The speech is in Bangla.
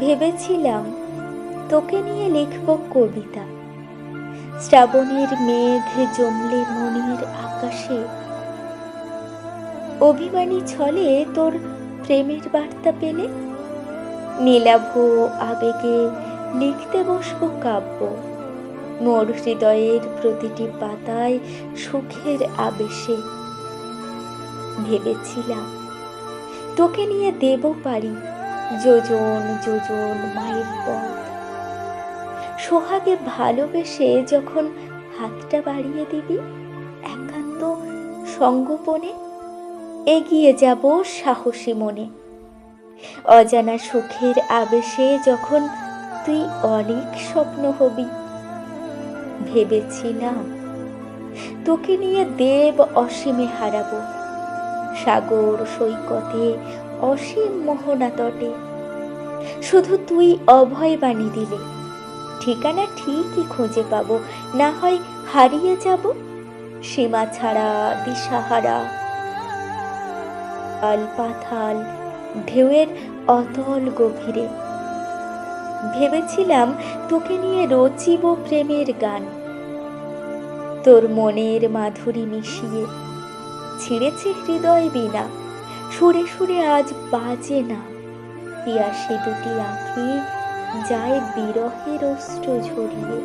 ভেবেছিলাম তোকে নিয়ে লিখব কবিতা। শ্রাবণের মেঘ জমলে মনের আকাশে। অভিমানী ছলে তোর প্রেমের বার্তা পেলে? নীলাভ আবেগে লিখতে বসবো কাব্য। মোর হৃদয়ের প্রতিটি পাতায় সুখের আবেশে। ভেবেছিলাম তোকে নিয়ে দেব পারি যোজন যোজন, মায়ের পথ। সোহাগে ভালোবেসে যখন হাতটা বাড়িয়ে দিবি, একান্ত সঙ্গোপনে এগিয়ে যাব সাহসী মনে। অজানা সুখের আবেশে যখন তুই অনেক স্বপ্ন হবি, ভেবেছি না তোকে নিয়ে দেব অসীমে হারাবো। সাগর সৈকতে অসীম মোহনা তটে। শুধু তুই অভয় বাণী দিলে। ঠিকানা ঠিকই খুঁজে পাবো। না হয় হারিয়ে যাব। সীমা ছাড়া, দিশাহারা পাল পাথাল ঢেউয়ের অতল গভীরে। ভেবেছিলাম তোকে নিয়ে রচিব প্রেমের গান। তোর মনের মাধুরী মিশিয়ে ছিঁড়েছে হৃদয় বিনা। সুরে সুরে আজ বাজে না। পিয়াসে দুটি আঁকি যায় বিরহের অস্ত্র ঝরিয়ে।